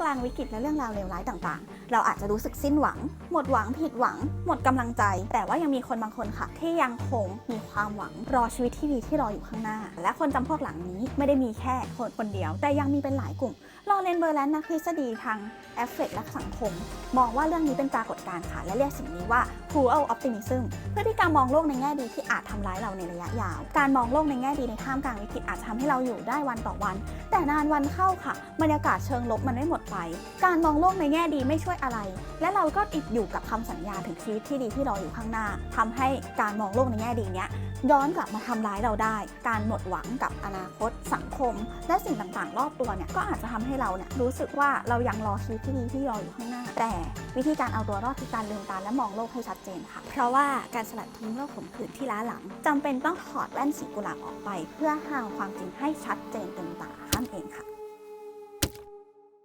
กลางวิกฤตและเรื่องราวเลวร้ายต่างๆเราอาจจะรู้สึกสิ้นหวัง หมดหวังผิดหวัง หมดกำลังใจ แต่ว่ายังมีคนบางคนค่ะ ที่ยังคงมีความหวังรอชีวิตที่ดีที่รออยู่ข้างหน้า และคนจำพวกหลังนี้ไม่ได้มีแค่คนคนเดียว แต่ยังมีเป็นหลายกลุ่มลอเรนเบอร์แลนด์นักทฤษฎีทางแอฟเฟกและสังคม มองว่าเรื่องนี้เป็นปรากฏการณ์ค่ะ และเรียกสิ่งนี้ว่า cruel optimism เพื่อที่การมองโลกในแง่ดีที่อาจทำร้ายเราในระยะยาว การมองโลกในแง่ดีในท่ามกลางวิกฤตอาจจะทำให้เราอยู่ได้วันต่อวัน แต่นานวันเข้าค่ะบรรยากาศเชิงลบมันไม่หมดไป การมองโลกในแง่ดีไม่ช่วยอะไร และเราก็ติดอยู่กับคำสัญญาถึงชีวิตที่ดีที่รออยู่ข้างหน้าทำให้การมองโลกในแง่ดีเนี้ยย้อนกลับมาทำร้ายเราได้ การหมดหวังกับอนาคตสังคม และสิ่งต่างๆ รอบตัวเนี่ยก็อาจจะทำให้เราเนี่ยรู้สึกว่าเรายังรอชีวิตที่ดีที่รออยู่ข้างหน้า แต่วิธีการเอาตัวรอดคือการลืมตาและมองโลกให้ชัดเจนค่ะ เพราะว่าการสลัดทิ้งโลกขมขื่นที่ล้าหลังจำเป็นต้องถอดแว่นสีกุหลาบออกไป เพื่อหาความจริงให้ชัดเจน